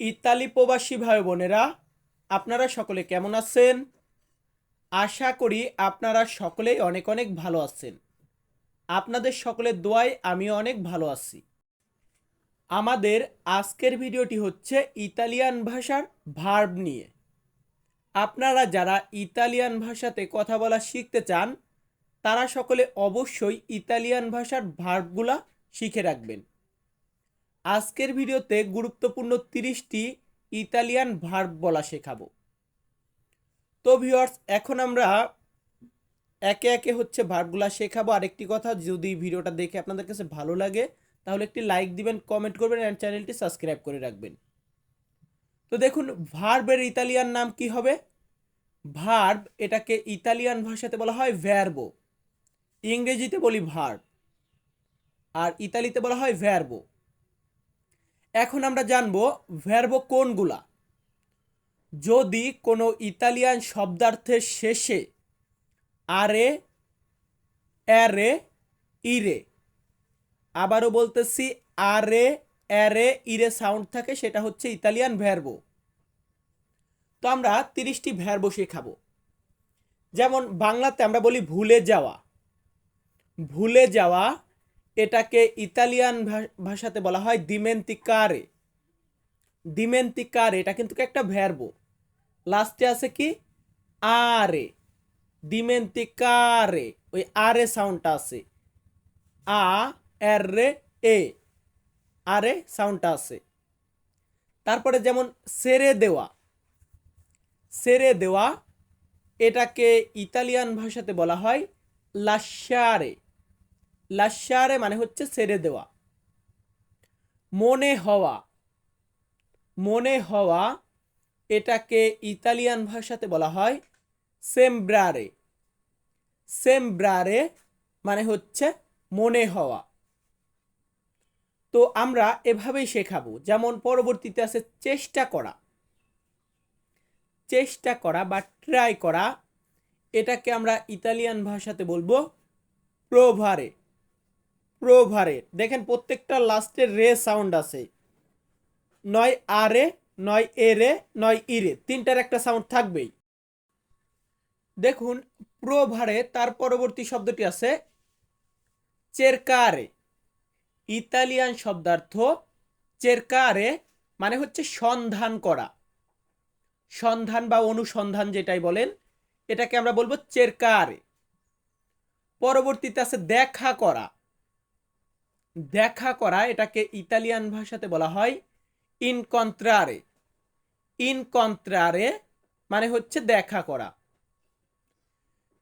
Italy প্রবাসী ভাই বোনেরা, আপনারা সকলে কেমন আছেন? আশা করি আপনারা সকলেই অনেক অনেক ভালো আছেন। আপনাদের সকলের দোয়ায় আমিও অনেক ভালো আছি। আমাদের আজকের ভিডিওটি হচ্ছে ইতালিয়ান ভাষার ভার্ব নিয়ে। আপনারা যারা ইতালিয়ান ভাষাতে কথা বলা শিখতে চান, তারা সকলে অবশ্যই ইতালিয়ান ভাষার ভার্বগুলা শিখে রাখবেন। আজকের ভিডিওতে গুরুত্বপূর্ণ তিরিশটি ইতালিয়ান ভার্ব বলা শেখাবো। তো ভিউয়ার্স, এখন আমরা একে একে হচ্ছে ভার্বগুলা শেখাবো। আরেকটি কথা, যদি ভিডিওটা দেখে আপনাদের কাছে ভালো লাগে, তাহলে একটি লাইক দিবেন, কমেন্ট করবেন অ্যান্ড চ্যানেলটি সাবস্ক্রাইব করে রাখবেন। তো দেখুন, ভার্বের ইতালিয়ান নাম কি হবে? ভার্ব এটাকে ইতালিয়ান ভাষাতে বলা হয় ভ্যারবো ইংরেজিতে বলি ভার্ব, আর ইতালিতে বলা হয় ভ্যারবো এখন আমরা জানব ভ্যারবো কোনগুলা। যদি কোনো ইতালিয়ান শব্দার্থের শেষে আরে অ্যারে ইরে আবারও বলতেছি আরে অ্যারে ইরে সাউন্ড থাকে, সেটা হচ্ছে ইতালিয়ান ভ্যারবো তো আমরা তিরিশটি ভ্যারবো শেখাবো। যেমন বাংলাতে আমরা বলি ভুলে যাওয়া। ভুলে যাওয়া এটাকে ইতালিয়ান ভাষাতে বলা হয় দিমেন্তিকারে। দিমেন্তিকারে, এটা কিন্তু একটা ভ্যারবো লাস্টে আছে কি? আরে। দিমেন্তিকারে, ওই আরে সাউন্ডটা আছে। আ, এর, রে, এ। আরে সাউন্ডটা আছে। তারপরে যেমন সেরে দেওয়া। সেরে দেওয়া, এটাকে ইতালিয়ান ভাষাতে বলা হয় লাশারে লাশারে মানে হচ্ছে ছেড়ে দেওয়া। মনে হওয়া। মনে হওয়া এটাকে ইতালিয়ান ভাষাতে বলা হয় সেমব্রারে সেমব্রারে মানে হচ্ছে মনে হওয়া। তো আমরা এভাবেই শেখাবো। যেমন পরবর্তীতে আছে চেষ্টা করা। চেষ্টা করা বা ট্রাই করা। এটাকে আমরা ইতালিয়ান ভাষাতে বলব প্রোভারে। প্রোভারে দেখেন প্রত্যেকটা লাস্টের রে সাউন্ড আছে। নয় আরে নয় এ রে, নয় ইরে তিনটার একটা সাউন্ড থাকবেই। দেখুন, প্রোভারে তার পরবর্তী শব্দটি আছে চেরকারে। ইতালিয়ান শব্দার্থ চেরকারে মানে হচ্ছে সন্ধান করা। সন্ধান বা অনুসন্ধান যেটাই বলেন, এটাকে আমরা বলব চেরকারে। পরবর্তীতে আছে দেখা করা। দেখা করা, এটাকে ইতালিয়ান ভাষাতে বলা হয় ইনকন্ত্রারে ইনকন্ত্রারে মানে হচ্ছে দেখা করা।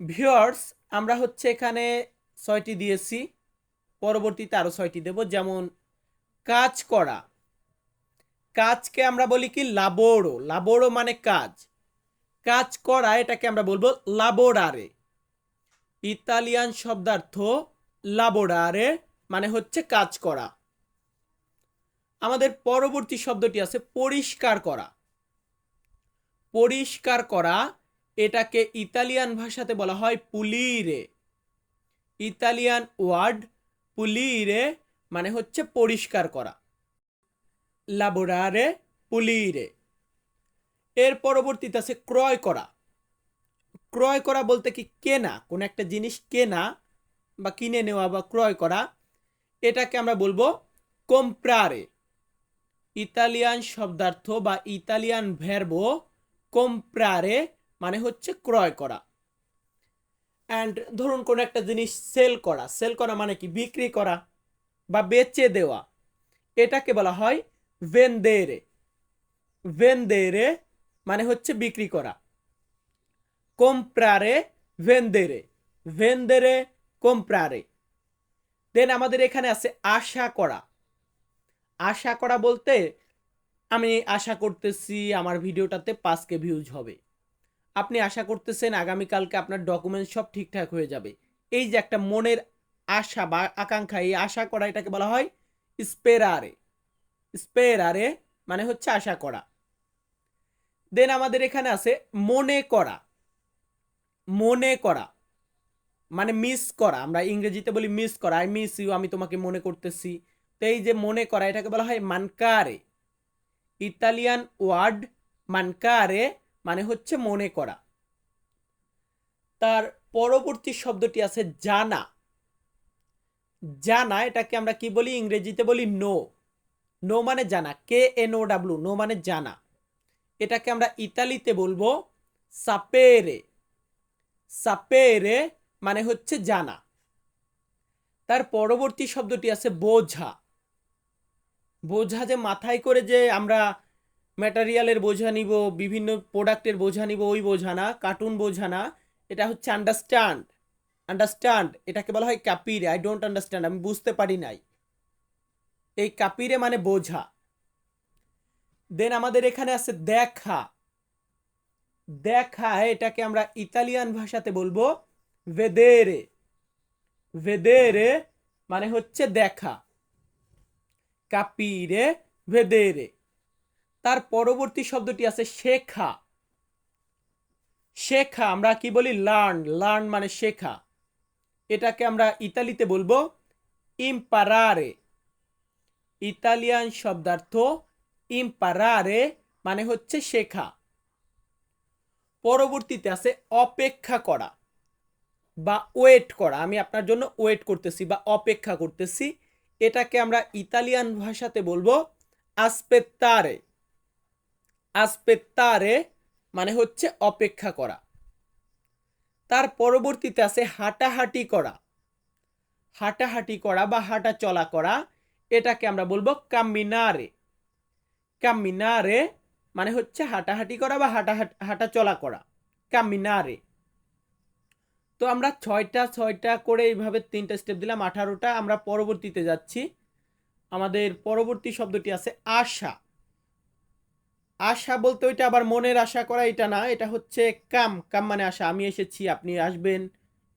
ভিওর্স আমরা হচ্ছে এখানে ছয়টি দিয়েছি। পরবর্তীতে আরও ছয়টি দেব। যেমন, কাজ করা। কাজকে আমরা বলি কি? লাবোড়ো লাবোড়ো মানে কাজ। কাজ করা, এটাকে আমরা বলব লাবোড়ারে ইতালিয়ান শব্দার্থ লাবোড়ারে মানে হচ্ছে কাজ করা। আমাদের পরবর্তী শব্দটি আছে পরিষ্কার করা। পরিষ্কার করা এটাকে ইতালিয়ান ভাষাতে বলা হয় পুলিরে। ইতালিয়ান ওয়ার্ড পুলিরে মানে হচ্ছে পরিষ্কার করা। লাবোরারে পুলিরে। এর পরবর্তীতে আছে ক্রয় করা। ক্রয় করা বলতে কি কেনা, কোন একটা জিনিস কেনা বা কিনে নেওয়া বা ক্রয় করা এটাকে আমরা বলব কম্প্রারে ইতালিয়ান শব্দার্থ বা ইতালিয়ান ভ্যারবো কম্প্রারে মানে হচ্ছে ক্রয় করা। অ্যান্ড ধরুন কোনো একটা জিনিস সেল করা। সেল করা মানে কি? বিক্রি করা বা বেচে দেওয়া। এটাকে বলা হয় ভেনদেরে ভেনদেরে মানে হচ্ছে বিক্রি করা। কম্প্রারে ভেনদেরে ভেনদেরে কম্প্রারে দেন আমাদের এখানে আছে আশা করা। আশা করা বলতে আমি আশা করতেছি আমার ভিডিওটাতে পাঁচকে ভিউজ হবে। আপনি আশা করতেছেন আগামীকালকে আপনার ডকুমেন্টস সব ঠিকঠাক হয়ে যাবে। এই যে একটা মনের আশা বা আকাঙ্ক্ষা, এই আশা করা এটাকে বলা হয় স্পেরারে। স্পেরারে মানে হচ্ছে আশা করা। দেন আমাদের এখানে আছে মনে করা। মনে করা। মানে মিস করা, আমরা ইংরেজিতে বলি মিস করা আই মিস ইউ আমি তোমাকে মনে করতেছি। তো এই যে মনে করা, এটাকে বলা হয় মানকারে। ইতালিয়ান ওয়ার্ড, মানকারে মানে হচ্ছে মনে করা। তার পরবর্তী শব্দটি আছে জানা। জানা, এটাকে আমরা কি বলি? ইংরেজিতে বলি নো নো মানে জানা K N O W know মানে জানা। এটাকে আমরা ইতালিতে বলব সাপেরে। সাপেরে মানে হচ্ছে জানা। তার পরবর্তী শব্দটি আছে বোঝা। বোঝা যে মাথায় করে যে আমরা ম্যাটারিয়ালের বোঝা নিব, বিভিন্ন প্রোডাক্টের বোঝা নিব, ওই বোঝা না কার্টুন বোঝা না, এটা হচ্ছে আন্ডারস্ট্যান্ড আন্ডারস্ট্যান্ড এটাকে বলা হয় কাপিরে আই ডোন্ট আন্ডারস্ট্যান্ড আমি বুঝতে পারি নাই। এই কাপিরে মানে বোঝা। দেন আমাদের এখানে আছে দেখা। দেখা, এটাকে আমরা ইতালিয়ান ভাষাতে বলব ভেদেরে ভেদেরে মানে হচ্ছে দেখা। কাপিরে ভেদেরে তার পরবর্তী শব্দটি আছে শেখা। শেখা আমরা কি বলি? লার্ন লার্ন মানে শেখা। এটাকে আমরা ইতালিতে বলব ইম্পারারে ইতালিয়ান শব্দার্থ ইম্পারারে মানে হচ্ছে শেখা। পরবর্তীতে আছে অপেক্ষা করা। বা ওয়েট করা, আমি আপনার জন্য ওয়েট করতেছি বা অপেক্ষা করতেছি, এটাকে আমরা ইতালিয়ান ভাষাতে বলব আসপেত্তারে আসপেত্তারে মানে হচ্ছে অপেক্ষা করা। তার পরবর্তীতে আছে হাঁটাহাঁটি করা। হাঁটাহাঁটি করা বা হাঁটা চলা করা, এটাকে আমরা বলব কামিনারে কামিনারে মানে হচ্ছে হাঁটাহাঁটি করা বা হাঁটা হাঁটা চলা করা। কামিনারে তো আমরা ছয়টা ছয়টা করে এইভাবে তিনটা স্টেপ দিলাম, আঠারোটা। আমরা পরবর্তীতে যাচ্ছি। আমাদের পরবর্তী শব্দটি আছে আশা। আশা বলতে ওইটা আবার মনের আশা করা, এটা না। এটা হচ্ছে কাম। কাম মানে আশা। আমি এসেছি, আপনি আসবেন।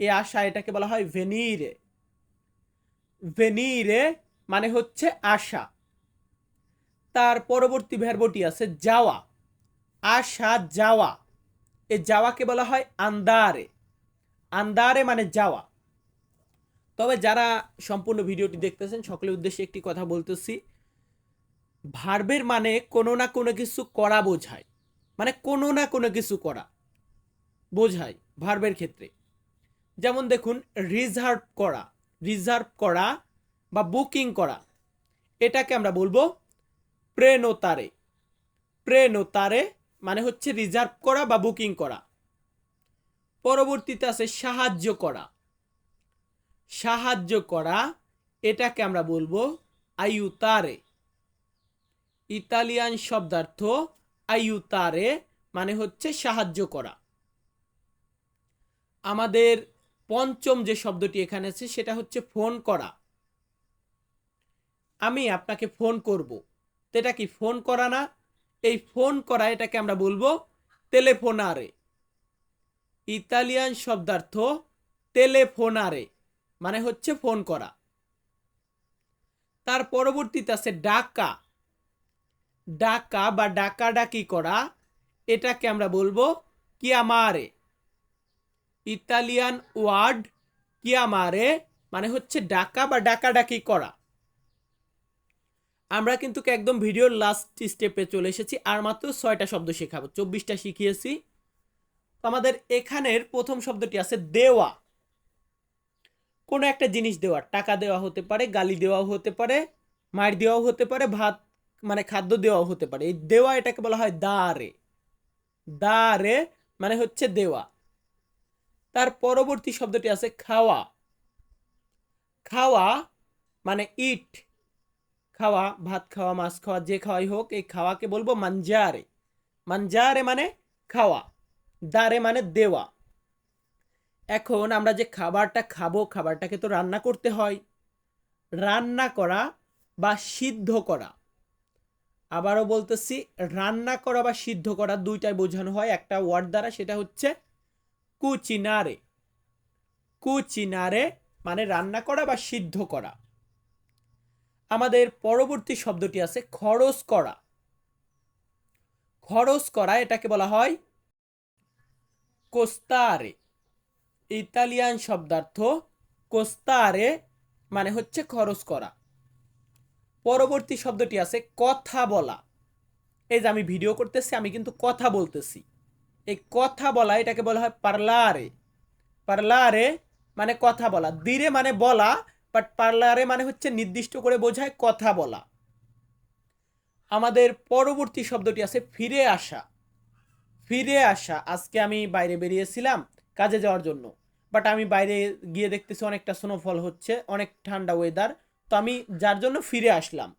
এ আশা, এটাকে বলা হয় ভেনিরে ভেনিরে মানে হচ্ছে আশা। তার পরবর্তী ভ্যারবটি আছে যাওয়া। আশা যাওয়া। এ যাওয়াকে বলা হয় আন্দারে আন্দারে মানে যাওয়া। তবে যারা সম্পূর্ণ ভিডিওটি দেখতেছেন, সকলের উদ্দেশ্যে একটি কথা বলতেছি, ভার্বের মানে কোনো না কোনো কিছু করা বোঝায়। মানে কোনো না কোনো কিছু করা বোঝায় ভার্বের ক্ষেত্রে। যেমন দেখুন রিজার্ভ করা রিজার্ভ করা বা বুকিং করা। এটাকে আমরা বলব প্রেনোতারে প্রেনোতারে মানে হচ্ছে রিজার্ভ করা বা বুকিং করা। পরবর্তীতে আছে সাহায্য করা। সাহায্য করা, এটাকে আমরা বলব আয়ুতারে ইতালিয়ান শব্দার্থ আয়ুতারে মানে হচ্ছে সাহায্য করা। আমাদের পঞ্চম যে শব্দটি এখানে আছে, সেটা হচ্ছে ফোন করা। আমি আপনাকে ফোন করব। এটা কি ফোন করা না? এই ফোন করা এটাকে আমরা বলব টেলেফোনারে। ইতালিয়ান শব্দার্থ টেলেফোনারে মানে হচ্ছে ফোন করা। তার পরবর্তীতে আছে ডাকা। ডাকা বা ডাকা ডাকি করা, এটাকে আমরা বলব কিয়ামারে ইতালিয়ান ওয়ার্ড কিয়ামারে মানে হচ্ছে ডাকা বা ডাকাডাকি করা। আমরা কিন্তু একদম ভিডিওর লাস্ট স্টেপে চলে এসেছি, আর মাত্র ছয়টা শব্দ শেখাবো, চব্বিশটা শিখিয়েছি। আমাদের এখানের প্রথম শব্দটি আছে দেওয়া। কোনো একটা জিনিস দেওয়া, টাকা দেওয়া হতে পারে, গালি দেওয়াও হতে পারে, মার দেওয়াও হতে পারে, ভাত মানে খাদ্য দেওয়াও হতে পারে। এই দেওয়া এটাকে বলা হয় দারে দারে মানে হচ্ছে দেওয়া। তার পরবর্তী শব্দটি আছে খাওয়া। খাওয়া মানে ইট খাওয়া, ভাত খাওয়া, মাছ খাওয়া, যে খাওয়াই হোক, এই খাওয়াকে বলব মাঞ্জারে মাঞ্জারে মানে খাওয়া। দারে মানে দেওয়া। এখন আমরা যে খাবারটা খাব, খাবারটাকে তো রান্না করতে হয়। রান্না করা বা সিদ্ধ করা। আবারও বলতেছি, রান্না করা বা সিদ্ধ করা দুইটাই বোঝানো হয়। একটা ওয়ার্ড দ্বারা, সেটা হচ্ছে কুচিনারে। কুচিনারে মানে রান্না করা বা সিদ্ধ করা। আমাদের পরবর্তী শব্দটি আছে খরচ করা। খরচ করা, এটাকে বলা হয় কোস্তারে ইতালিয়ান শব্দার্থ কোস্তারে মানে হচ্ছে খরচ করা। পরবর্তী শব্দটি আছে কথা বলা। এই যে আমি ভিডিও করতেছি, আমি কিন্তু কথা বলতেছি। এই কথা বলা, এটাকে বলা হয় পার্লারে পার্লারে মানে কথা বলা। দিরে মানে বলা বাট পার্লারে মানে হচ্ছে নির্দিষ্ট করে বোঝায় কথা বলা। আমাদের পরবর্তী শব্দটি আছে ফিরে আসা। ফিরে আসা, আজকে আমি বাইরে বেরিয়েছিলাম কাজে যাওয়ার জন্য। বাট আমি বাইরে গিয়ে দেখতেছি অনেকটা স্নোফল হচ্ছে, অনেক ঠান্ডা ওয়েদার তো আমি যার জন্য ফিরে আসলাম।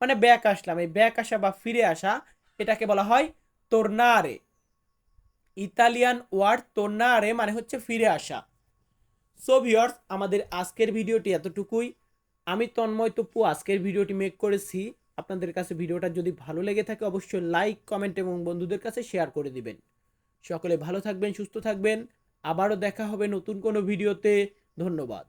মানে ব্যাক আসলাম, এই ব্যাক আসা বা ফিরে আসা, এটাকে বলা হয় তোর্নারে ইতালিয়ান ওয়ার্ড তোর্নারে মানে হচ্ছে ফিরে আসা। সো ভিউয়ার্স আমাদের আজকের ভিডিওটি এতটুকুই। আমি তন্ময় তপ্পু আজকের ভিডিওটি মেক করেছি। আপনাদের কাছে ভিডিওটা যদি ভালো লেগে থাকে, অবশ্যই লাইক কমেন্ট এবং বন্ধুদের কাছে শেয়ার করে দিবেন। সকলে ভালো থাকবেন, সুস্থ থাকবেন। আবারও দেখা হবে নতুন কোনো ভিডিওতে। ধন্যবাদ।